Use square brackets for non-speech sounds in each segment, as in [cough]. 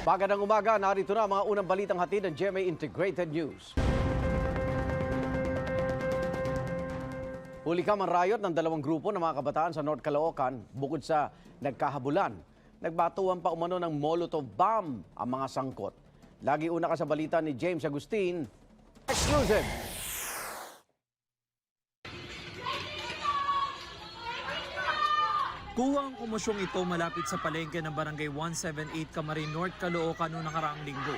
Magandang umaga, narito na mga unang balitang hatid ng GMA Integrated News. Huli ka riot ng dalawang grupo ng mga kabataan sa North Caloocan bukod sa nagkahabulan. Nagbatuan pa umano ng Molotov bomb ang mga sangkot. Lagi una ka sa balita ni James Agustin. Exclusive! Kuha ang komosyong ito malapit sa palengke ng Barangay 178 Camarin North, Caloocan noong nakaraang linggo.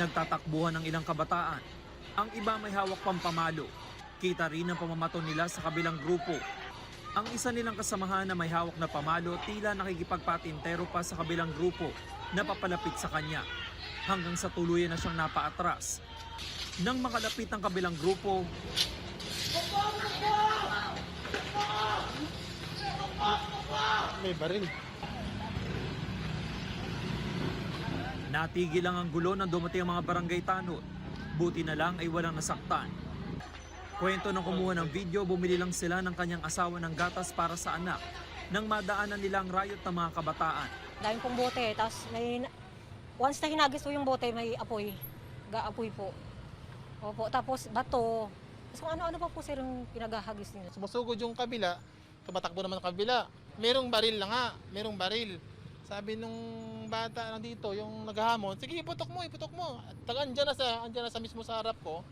Nagtatakbuhan ng ilang kabataan. Ang iba may hawak pang pamalo. Kita rin ang pamamato nila sa kabilang grupo. Ang isa nilang kasamahan na may hawak na pamalo tila nakikipagpatintero pa sa kabilang grupo na papalapit sa kanya. Hanggang sa tuluyan na siyang napaatras. Nang makalapit ang kabilang grupo, May baril. Natigil lang ang gulo nang dumating ang mga barangay tanod. Buti na lang ay walang nasaktan. Kwento ng kumuha ng video, bumili lang sila ng kanyang asawa ng gatas para sa anak nang madaanan nilang riot ng mga kabataan. Dahil pong bote, tapos may, once na hinagis po yung bote, may apoy. Gaapoy po. Opo, tapos bato. Tapos kung ano-ano pa po sir yung pinagahagis nila. Sumusugod yung kabila, tumatakbo naman ang kabila. Merong baril na nga, merong baril. Sabi nung bata na dito, yung naghahamon, sige iputok mo, iputok mo. At andyan na sa, andyan na sa mismo sa harap ko.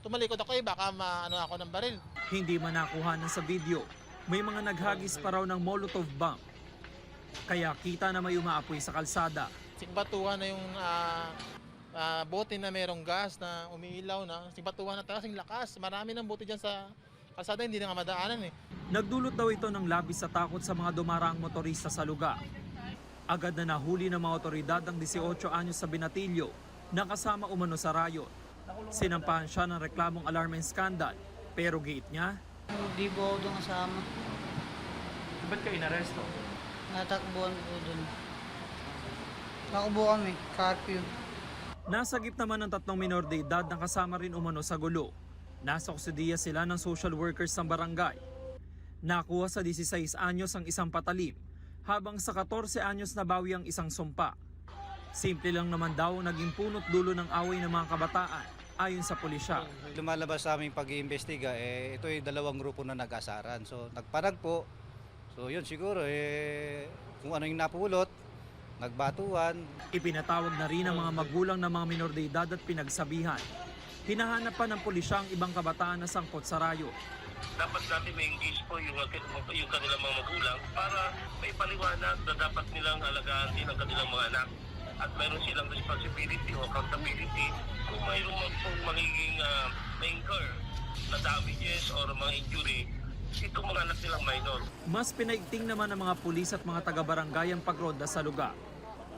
Tumalikod ako eh, baka maano ako ng baril. Hindi man nakuha sa video, may mga naghagis pa raw ng Molotov bomb. Kaya kita na may umaapoy sa kalsada. Sigbatuhan na yung ah, ah, bote na merong gas na umiilaw na. Sigbatuhan na talaga, kasing lakas. Marami ng bote dyan sa kalsada, hindi na nga madaanan eh. Nagdulot daw ito ng labis sa takot sa mga dumaraang motorista sa lugar. Agad na nahuli ng mga otoridad ang 18 anyos sa Binatilyo na kasama umano sa riot. Sinampahan siya ng reklamong alarm and scandal pero giit niya, Hindi po ako doon kasama. Ba't ka inaresto? Natakbuhan po doon. Takbo kami, curfew. Nasagip naman ng tatlong minor de edad na kasama rin umano sa gulo. Nasa kustudiya sila ng social workers ng barangay. Nakuha sa 16 anyos ang isang patalim, habang sa 14 anyos nabawi ang isang sumpa. Simple lang naman daw ang naging punot dulo ng away ng mga kabataan, ayon sa pulisya. lumalabas sa aming pag-iimbestiga, eh, ito ay dalawang grupo na nag-asaran. So, nagparagpo. So, yun siguro, eh, kung ano yung napulot, nagbatuan. Ipinatawag na rin ang mga magulang ng mga minor de edad at pinagsabihan. Hinahanap pa ng pulisya ang ibang kabataan na sangkot sa rayo. dapat natin may engage po yung, yung kanilang mga magulang para may paliwanag na dapat nilang alagaan din ang kanilang mga anak at mayroon silang responsibility o accountability kung mayroon man pong magiging uh, incur na damages or mga injury itong mga anak nilang minor. Mas pinaigting naman ng mga pulis at mga taga-barangay ang pagronda sa lugar.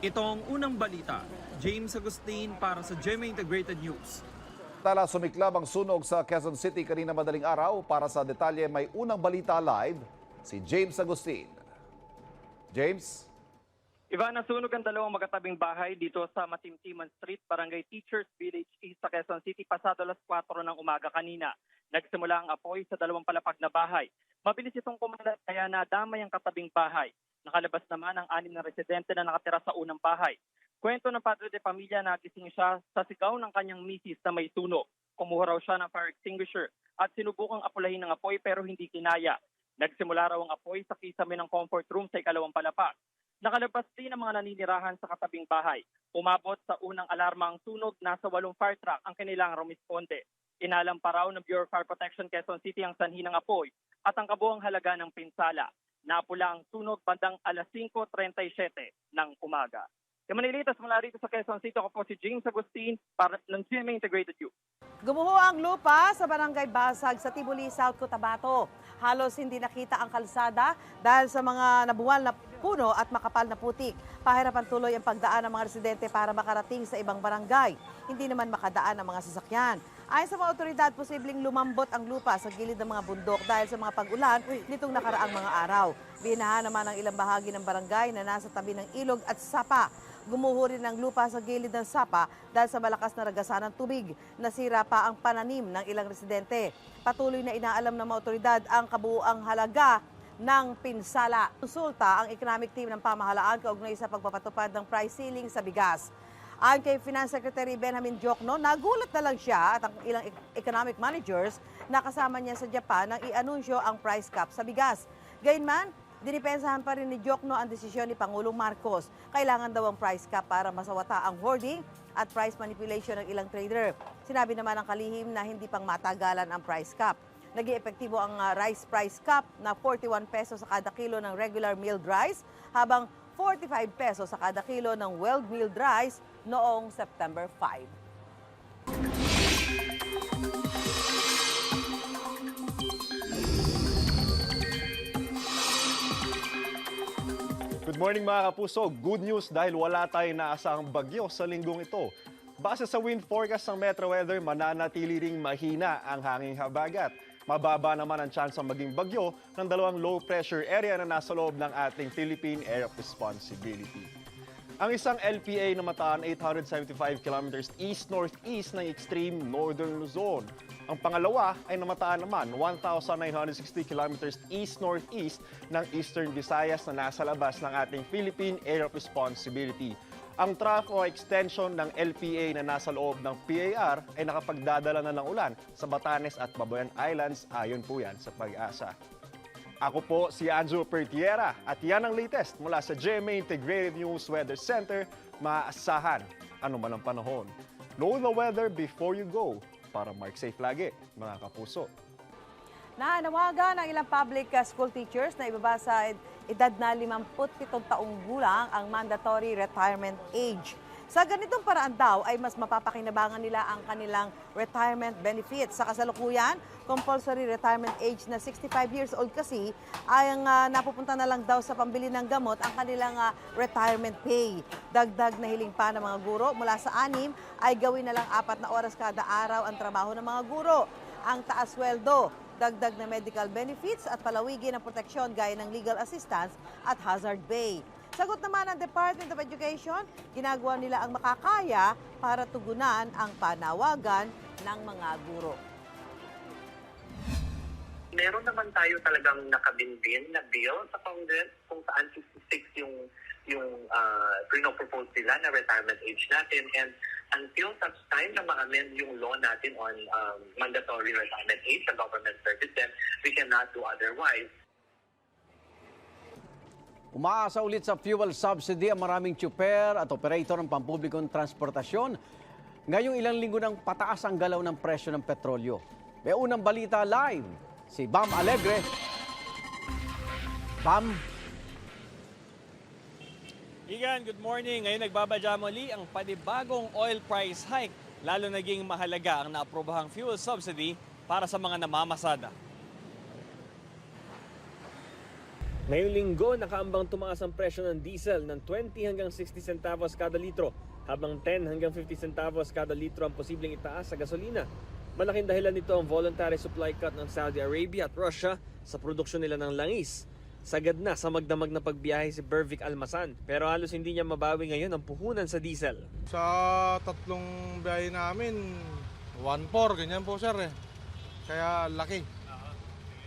Ito ang unang balita. James Agustin para sa GMA Integrated News. Tala sumiklab ang sunog sa Quezon City kanina madaling araw. Para sa detalye, may unang balita live, si James Agustin. James? Ivan, nasunog ang dalawang magkatabing bahay dito sa Matimtiman Street, Barangay Teachers Village East sa Quezon City pasado alas 4 ng umaga kanina. Nagsimula ang apoy sa dalawang palapag na bahay. Mabilis itong kumalat kaya nadamay ang katabing bahay. Nakalabas naman ang anim na residente na nakatira sa unang bahay. Kwento ng padre de pamilya na gising siya sa sigaw ng kanyang misis na may sunog. Kumuha raw siya ng fire extinguisher at sinubukang apulahin ng apoy pero hindi kinaya. Nagsimula raw ang apoy sa kisame ng comfort room sa ikalawang palapag. Nakalabas din ang mga naninirahan sa katabing bahay. Umabot sa unang alarma ang sunog, nasa walong fire truck ang kanilang rumisponde. Inalam pa raw ng Bureau of Fire Protection Quezon City ang sanhi ng apoy at ang kabuang halaga ng pinsala. Napula ang sunog bandang alas 5.37 ng umaga. Manilitas mula rito sa Quezon City, ako po si James Agustin para ng GMA Integrated Youth. Gumuho ang lupa sa Barangay Basag sa Tibuli, South Cotabato. Halos hindi nakita ang kalsada dahil sa mga nabuwal na puno at makapal na putik. Pahirapan tuloy ang pagdaan ng mga residente para makarating sa ibang barangay. Hindi naman makadaan ang mga sasakyan. Ayon sa mga otoridad, posibleng lumambot ang lupa sa gilid ng mga bundok dahil sa mga pag-ulan nitong nakaraang mga araw. Binaha naman ang ilang bahagi ng barangay na nasa tabi ng ilog at sapa. Gumuho rin ang lupa sa gilid ng sapa dahil sa malakas na ragasan ng tubig. Nasira pa ang pananim ng ilang residente. Patuloy na inaalam ng mga otoridad ang kabuuang halaga ng pinsala. Konsulta ang economic team ng pamahalaan kaugnay sa pagpapatupad ng price ceiling sa bigas. Ayon kay Finance Secretary Benjamin Jokno, nagulat na lang siya at ang ilang e- economic managers na kasama niya sa Japan nang i-anunsyo ang price cap sa bigas. Gayunman, dinipensahan pa rin ni Jokno ang desisyon ni Pangulong Marcos. Kailangan daw ang price cap para masawata ang hoarding at price manipulation ng ilang trader. Sinabi naman ng kalihim na hindi pang matagalan ang price cap. Naging epektibo ang ah, rice price cap na 41 pesos sa kada kilo ng regular milled rice habang 45 pesos sa kada kilo ng well milled rice noong September 5. Morning mga kapuso. Good news dahil wala tayong naasahang bagyo sa linggong ito. Base sa wind forecast ng Metro Weather, mananatili ring mahina ang hanging habagat. Mababa naman ang chance ng maging bagyo ng dalawang low pressure area na nasa loob ng ating Philippine Area of Responsibility. Ang isang LPA na mataan 875 kilometers east-northeast ng extreme northern Luzon. Ang pangalawa ay namataan naman 1,960 kilometers east-northeast ng eastern Visayas na nasa labas ng ating Philippine Area of Responsibility. Ang trough o extension ng LPA na nasa loob ng PAR ay nakapagdadala na ng ulan sa Batanes at Babuyan Islands ayon po yan sa pag-asa. Ako po si Anjo Pertiera at yan ang latest mula sa GMA Integrated News Weather Center. Maaasahan ano man ang panahon. Know the weather before you go para mark safe lagi, mga kapuso. Naanawagan ng ilang public uh, school teachers na ibaba sa ed- edad na 57 taong gulang ang mandatory retirement age. Sa ganitong paraan daw ay mas mapapakinabangan nila ang kanilang retirement benefits. Sa kasalukuyan, compulsory retirement age na 65 years old kasi ay ang ah, napupunta na lang daw sa pambili ng gamot ang kanilang ah, retirement pay. Dagdag na hiling pa ng mga guro mula sa anim ay gawin na lang apat na oras kada araw ang trabaho ng mga guro. Ang taas sweldo, dagdag na medical benefits at palawigin ang proteksyon gaya ng legal assistance at hazard pay. Sagot naman ng Department of Education, ginagawa nila ang makakaya para tugunan ang panawagan ng mga guro. Meron naman tayo talagang nakabinbin na bill sa Congress kung saan 66 yung yung uh, pinopropose nila na retirement age natin and until such time na ma-amend yung law natin on um, mandatory retirement age sa government service then we cannot do otherwise. Umaasa ulit sa fuel subsidy ang maraming tsuper at operator ng pampublikong transportasyon. Ngayong ilang linggo nang pataas ang galaw ng presyo ng petrolyo. May unang balita live, si Bam Alegre. Bam, Igan, good morning. Ngayon nagbabadya muli ang panibagong oil price hike. Lalo naging mahalaga ang naaprobahang fuel subsidy para sa mga namamasada. Ngayong linggo, nakaambang tumaas ang presyo ng diesel ng 20 hanggang 60 centavos kada litro, habang 10 hanggang 50 centavos kada litro ang posibleng itaas sa gasolina. Malaking dahilan nito ang voluntary supply cut ng Saudi Arabia at Russia sa produksyon nila ng langis. Sagad na sa magdamag na pagbiyahe si Bervic Almasan pero halos hindi niya mabawi ngayon ang puhunan sa diesel. Sa tatlong biyahe namin, 1.4, ganyan po sir eh. Kaya laki.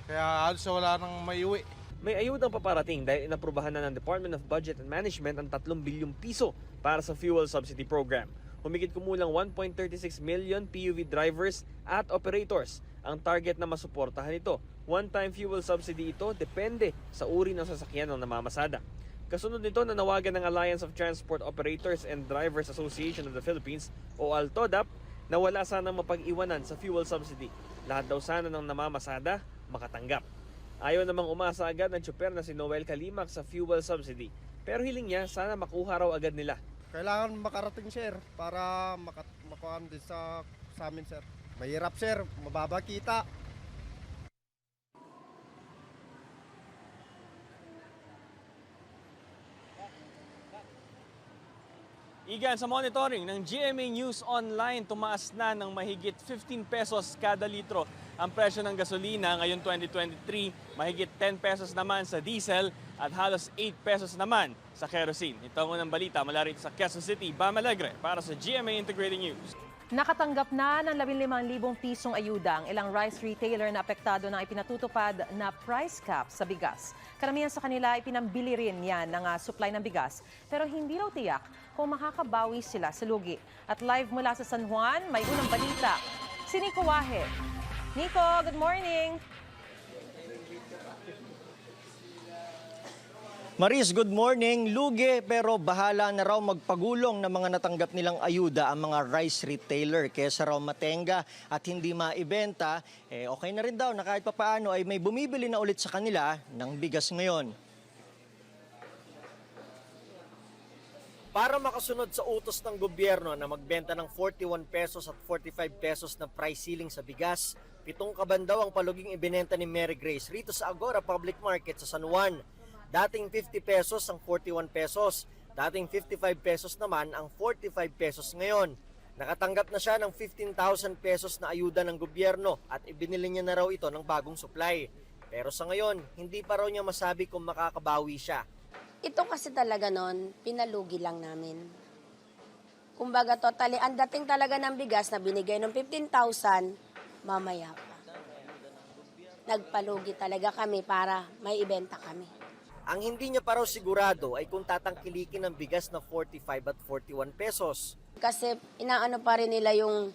Kaya halos wala nang maiuwi. May ayudang paparating dahil inaprubahan na ng Department of Budget and Management ang 3 bilyong piso para sa fuel subsidy program. Humigit kumulang 1.36 million PUV drivers at operators ang target na masuportahan ito. One-time fuel subsidy ito depende sa uri ng sasakyan ng namamasada. Kasunod nito, nanawagan ng Alliance of Transport Operators and Drivers Association of the Philippines o ALTODAP na wala sanang mapag-iwanan sa fuel subsidy. Lahat daw sana ng namamasada makatanggap. Ayaw namang umasa agad ng tsuper na si Noel Kalimak sa fuel subsidy. Pero hiling niya sana makuha raw agad nila. Kailangan makarating sir para makat makuha din sa, sa amin sir. Mahirap sir, mababa kita. Igan sa monitoring ng GMA News Online, tumaas na ng mahigit 15 pesos kada litro ang presyo ng gasolina ngayon 2023. Mahigit 10 pesos naman sa diesel at halos 8 pesos naman sa kerosene. Ito ang unang balita mula rito sa Quezon City, Bam Alegre para sa GMA Integrated News. Nakatanggap na ng 15,000 pisong ayuda ang ilang rice retailer na apektado ng ipinatutupad na price cap sa bigas. Karamihan sa kanila ipinambili rin yan ng ah, supply ng bigas pero hindi raw tiyak kung makakabawi sila sa lugi. At live mula sa San Juan, may unang balita. Si Nico. Nico, good morning! Maris, good morning. Lugi pero bahala na raw magpagulong ng mga natanggap nilang ayuda ang mga rice retailer kesa raw matenga at hindi maibenta. Eh okay na rin daw na kahit papaano ay may bumibili na ulit sa kanila ng bigas ngayon. Para makasunod sa utos ng gobyerno na magbenta ng 41 pesos at 45 pesos na price ceiling sa bigas, pitong kabandaw ang paluging ibinenta ni Mary Grace rito sa Agora Public Market sa San Juan. Dating 50 pesos ang 41 pesos. Dating 55 pesos naman ang 45 pesos ngayon. Nakatanggap na siya ng 15,000 pesos na ayuda ng gobyerno at ibinili niya na raw ito ng bagong supply. Pero sa ngayon, hindi pa raw niya masabi kung makakabawi siya. Ito kasi talaga noon, pinalugi lang namin. Kumbaga totally, ang dating talaga ng bigas na binigay ng 15,000, mamaya pa. Nagpalugi talaga kami para may ibenta kami. Ang hindi niya pa raw sigurado ay kung tatangkilikin ng bigas na 45 at 41 pesos. Kasi inaano pa rin nila yung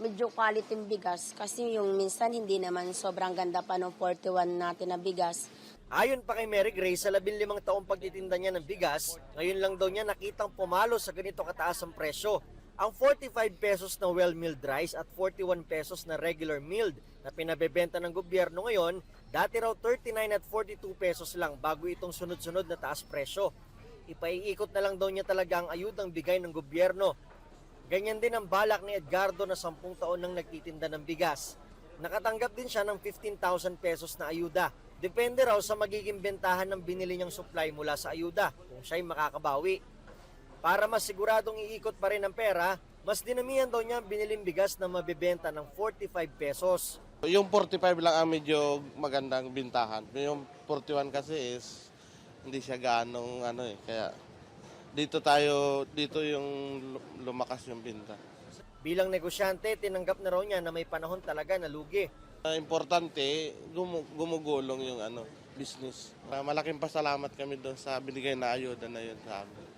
medyo quality ng bigas kasi yung minsan hindi naman sobrang ganda pa ng 41 natin na bigas. Ayon pa kay Mary Grace, sa 15 taong pagtitinda niya ng bigas, ngayon lang daw niya nakitang pumalo sa ganito kataas ang presyo. Ang 45 pesos na well-milled rice at 41 pesos na regular milled na pinabebenta ng gobyerno ngayon, dati raw 39 at 42 pesos lang bago itong sunod-sunod na taas presyo. Ipaiikot na lang daw niya talaga ang ayudang bigay ng gobyerno. Ganyan din ang balak ni Edgardo na 10 taon nang nagtitinda ng bigas. Nakatanggap din siya ng 15,000 pesos na ayuda. Depende raw sa magiging bentahan ng binili niyang supply mula sa ayuda kung siya'y makakabawi. Para mas siguradong iikot pa rin ang pera, mas dinamihan daw niya ang biniling bigas na mabibenta ng 45 pesos. Yung 45 lang ang medyo magandang bintahan. Yung 41 kasi is hindi siya ganong ano eh. Kaya dito tayo, dito yung lu- lumakas yung binta. Bilang negosyante, tinanggap na raw niya na may panahon talaga na lugi. Ah, Importante, gumu- gumugulong yung ano, business. Ah, Malaking pasalamat kami doon sa binigay na ayuda na yun sa amin.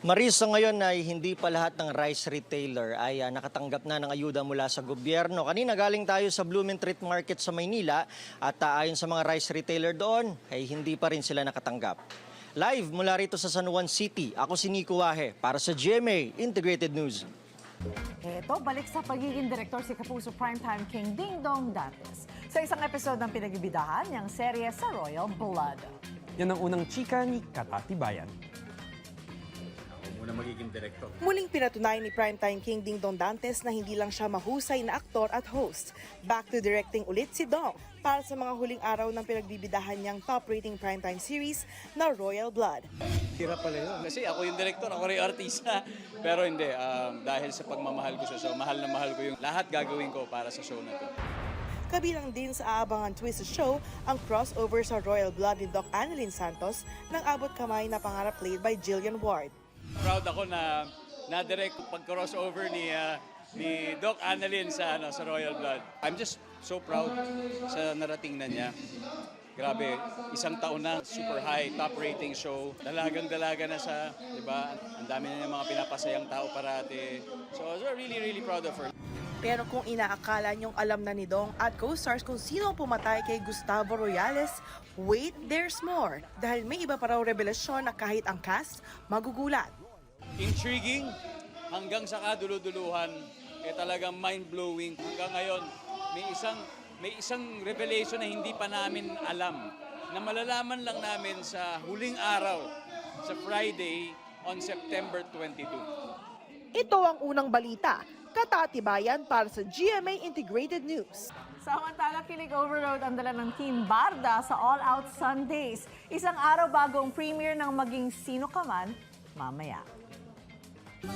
Maris, sa ngayon ay hindi pa lahat ng rice retailer ay ah, nakatanggap na ng ayuda mula sa gobyerno. Kanina galing tayo sa Blumentritt Market sa Maynila at ah, ayon sa mga rice retailer doon ay hindi pa rin sila nakatanggap. Live mula rito sa San Juan City, ako si Nico Wahe para sa GMA Integrated News. Eto, balik sa pagiging direktor si Kapuso Primetime King Ding Dong Dantes. Sa isang episode ng pinagbibidahan niyang serye sa Royal Blood. Yan ang unang chika ni Katatibayan. Muling pinatunayan ni Primetime King Ding Dong Dantes na hindi lang siya mahusay na aktor at host. Back to directing ulit si Dong para sa mga huling araw ng pinagbibidahan niyang top rating primetime series na Royal Blood. Hirap pala yun. Kasi ako yung director, ako rin yung artista. [laughs] Pero hindi, um, dahil sa pagmamahal ko sa show, mahal na mahal ko yung lahat gagawin ko para sa show na to. Kabilang din sa aabangan twist sa show ang crossover sa Royal Blood ni Doc Annalyn Santos ng abot kamay na pangarap played by Jillian Ward. Proud ako na na-direct pag-crossover ni uh, ni Doc Annalyn sa ano sa Royal Blood. I'm just so proud sa narating na niya. Grabe, isang taon na, super high, top rating show. Dalagang dalaga na siya, di ba? Ang dami na niya mga pinapasayang tao parati. So, was really, really proud of her. Pero kung inaakala niyong alam na ni Dong at co-stars kung sino ang pumatay kay Gustavo Royales, wait, there's more. Dahil may iba pa raw revelasyon na kahit ang cast, magugulat. Intriguing hanggang sa kaduluduluhan eh talagang mind-blowing. Hanggang ngayon, may isang may isang revelation na hindi pa namin alam na malalaman lang namin sa huling araw sa Friday on September 22. Ito ang unang balita. Katatibayan para sa GMA Integrated News. Samantala, kilig overload ang dala ng Team Barda sa All Out Sundays. Isang araw bago ang premiere ng Maging Sino Ka Man, mamaya. Sa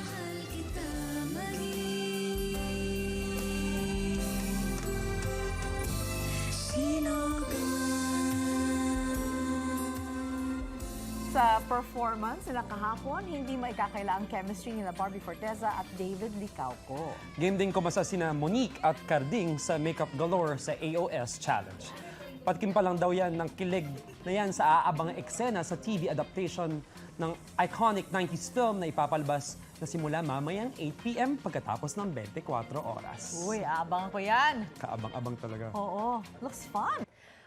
performance nila kahapon, hindi maikakaila ang chemistry nila Barbie Forteza at David Licauco. Game din kumasa sina Monique at Carding sa Makeup Galore sa AOS Challenge. Patkim pa lang daw yan ng kilig na yan sa aabangang eksena sa TV adaptation ng iconic 90s film na ipapalabas na simula mamayang 8pm pagkatapos ng 24 oras. Uy, abangan ko yan. Kaabang-abang talaga. Oo, looks fun.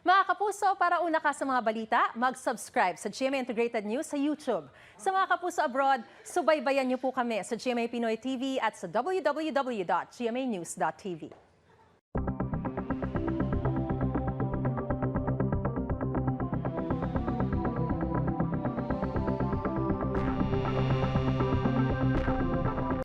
Mga kapuso, para una ka sa mga balita, mag-subscribe sa GMA Integrated News sa YouTube. Sa mga kapuso abroad, subaybayan niyo po kami sa GMA Pinoy TV at sa www.gmanews.tv.